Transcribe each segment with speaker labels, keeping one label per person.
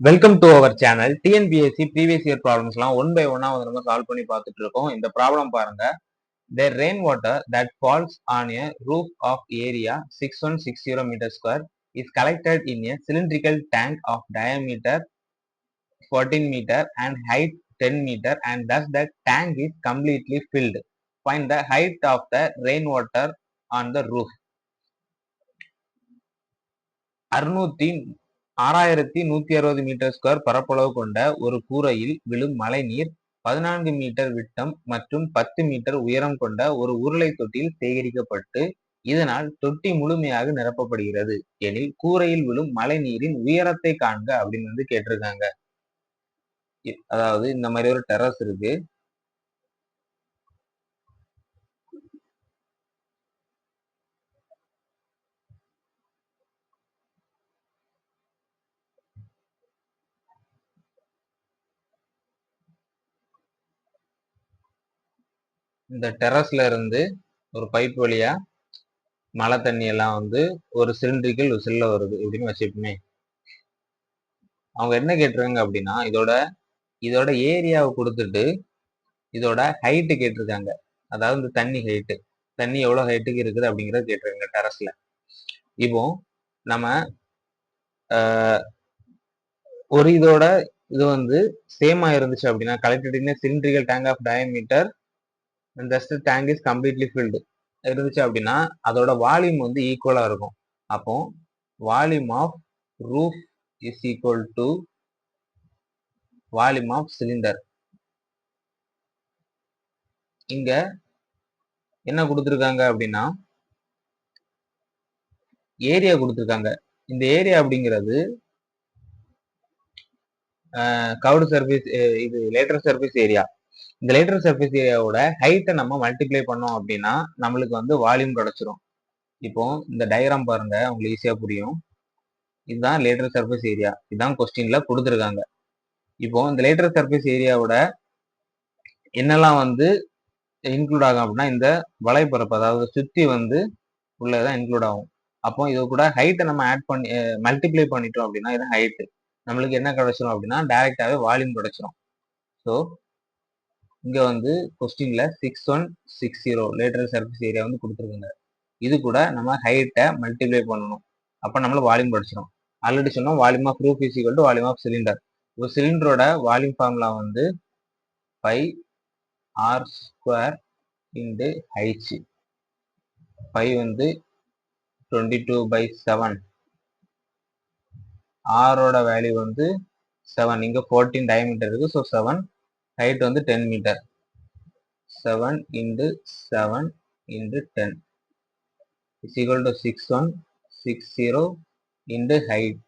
Speaker 1: Welcome to our channel TNPSC previous year ப்ராப்ளம்ஸ்லாம் one by ஒன்னா வந்து நம்ம சால்வ் பண்ணி பார்த்துட்டு இருக்கோம். இந்த ப்ராப்ளம் பாருங்க. The rain water that falls on a roof of area six one six zero metre square is collected in a cylindrical tank of diameter fourteen metre and height ten metre and thus the tank is completely filled find the height of the rain water on the roof அறுநூத்தி ஆறாயிரத்தி நூத்தி அறுபது metre square பரப்பளவு கொண்ட ஒரு கூரையில் விழும் மழைநீர் பதினான்கு மீட்டர் விட்டம் மற்றும் பத்து மீட்டர் உயரம் கொண்ட ஒரு உருளை தொட்டியில் சேகரிக்கப்பட்டு இதனால் தொட்டி முழுமையாக நிரப்பப்படுகிறது. எனில் கூரையில் விழும் மழை நீரின் உயரத்தை காண்க அப்படின்னு வந்து கேட்டிருக்காங்க. அதாவது இந்த மாதிரி ஒரு டெரஸ் இருக்கு. இந்த டெரஸ்ல இருந்து ஒரு பைப் வழியா மழை தண்ணி எல்லாம் வந்து ஒரு சிலிண்ட்ரிக்கல் விசில்ல வருது. இப்படின்னு வச்சுப்போமே அவங்க என்ன கேட்டிருக்காங்க அப்படின்னா இதோட இதோட ஏரியாவை கொடுத்துட்டு இதோட ஹைட்டு கேட்டிருக்காங்க. அதாவது இந்த தண்ணி ஹைட்டு தண்ணி எவ்வளவு ஹைட்டுக்கு இருக்குது அப்படிங்கிறத கேட்டிருக்காங்க டெரஸ்ல இப்போ நம்ம ஒரு இதோட இது வந்து சேமா இருந்துச்சு அப்படின்னா collected in cylindrical tank of diameter just tank is completely filled இருந்துச்சு அப்படின்னா அதோட வால்யூம் வந்து ஈக்குவலாக இருக்கும். அப்போ volume of roof is equal to volume of cylinder இங்க என்ன கொடுத்துருக்காங்க அப்படின்னா ஏரியா கொடுத்துருக்காங்க. இந்த ஏரியா அப்படிங்கிறது கவுடு சர்வீஸ் இது லேட்டர் சர்வீஸ் ஏரியா இந்த லேட்டர் சர்ஃபேஸ் ஏரியாவோட ஹைட்டை நம்ம மல்டிப்ளை பண்ணோம் அப்படின்னா நம்மளுக்கு வந்து வால்யூம் கிடச்சிரும். இப்போ இந்த டயக்ராம் பாருங்க உங்களுக்கு ஈஸியாக புரியும். இதுதான் லேட்டர் சர்ஃபேஸ் ஏரியா இதுதான் கொஸ்டின்ல கொடுத்துருக்காங்க. இப்போ இந்த லேட்டர் சர்ஃபேஸ் ஏரியாவோட என்னெல்லாம் வந்து இன்க்ளூட் ஆகும் அப்படின்னா இந்த வலைப்பரப்பு அதாவது சுத்தி வந்து உள்ளதான் இன்க்ளூட் ஆகும். அப்போ இது கூட ஹைட்டை நம்ம ஆட் பண்ணி மல்டிப்ளை பண்ணிட்டோம் அப்படின்னா இது ஹைட்டு நம்மளுக்கு என்ன கிடைச்சிரும் அப்படின்னா டைரக்டாவே வால்யூம் கிடைச்சிரும். ஸோ இங்கே வந்து கொஸ்டினில் six one six zero lateral surface area வந்து கொடுத்துருக்குங்க. இது கூட நம்ம ஹைட்டை மல்டிப்ளை பண்ணணும். அப்போ நம்மளை வால்யூம் படிச்சிடும் ஆல்ரெடி சொன்னோம் volume of roof is equal to volume of cylinder ஒரு சிலிண்டரோட வால்யூம் ஃபார்முலா வந்து pi r square into h pi வந்து டுவெண்ட்டி டூ பை செவன் ஆரோட வேல்யூ வந்து செவன் இங்கே ஃபோர்டீன் டயமீட்டர் இருக்குது ஸோ செவன் ஹைட் வந்து ten metre seven into seven into ten is equal to six one six zero into height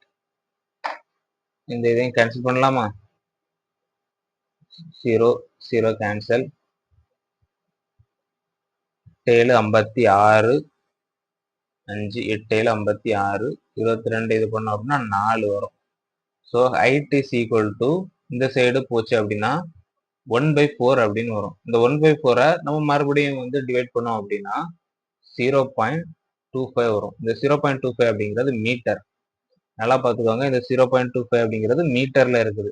Speaker 1: இந்த இதையும் cancel பண்ணலாமா? Zero zero cancel எட்டேழு ஐம்பத்தி ஆறு அஞ்சு எட்டேழு ஐம்பத்தி ஆறு இருபத்தி ரெண்டு இது பண்ணோம் அப்படின்னா நாலு வரும். So height is equal to இந்த சைடு போச்சு அப்படின்னா ஒன் பை ஃபோர் அப்படின்னு வரும். இந்த ஒன் பை ஃபோரை நம்ம மறுபடியும் வந்து டிவைட் பண்ணோம் அப்படின்னா ஜீரோ பாயிண்ட் டூ ஃபைவ் வரும். இந்த ஜீரோ பாயிண்ட் டூ ஃபைவ் அப்படிங்கிறது மீட்டர் நல்லா பார்த்துக்கோங்க. இந்த ஜீரோ பாயிண்ட் டூ ஃபைவ் அப்படிங்கிறது மீட்டரில் இருக்குது.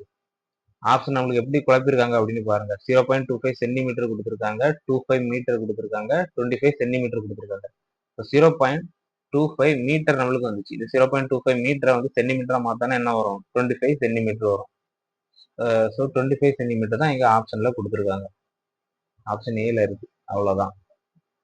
Speaker 1: ஆப்ஷன் நம்மளுக்கு எப்படி குழப்பிருக்காங்க அப்படின்னு பாருங்க. Zero point two five centimetre கொடுத்துருக்காங்க. டூ ஃபைவ் மீட்டர் கொடுத்துருக்காங்க. டுவெண்ட்டி ஃபைவ் சென்டிமீட்டர் கொடுத்துருக்காங்க. இப்போ zero point two five metre நம்மளுக்கு வந்துச்சு. இது ஜீரோ பாயிண்ட் டூ ஃபைவ் மீட்டரை வந்து சென்டிமீட்டராக மாத்தானே என்ன வரும்? டுவெண்ட்டி ஃபைவ் சென்டிமீட்டர் வரும். ஸோ டுவெண்ட்டி ஃபைவ் சென்டிமீட்டர் தான் எங்க ஆப்ஷன்ல கொடுத்துருக்காங்க. ஆப்ஷன் ஏல இருக்கு. அவ்வளோதான்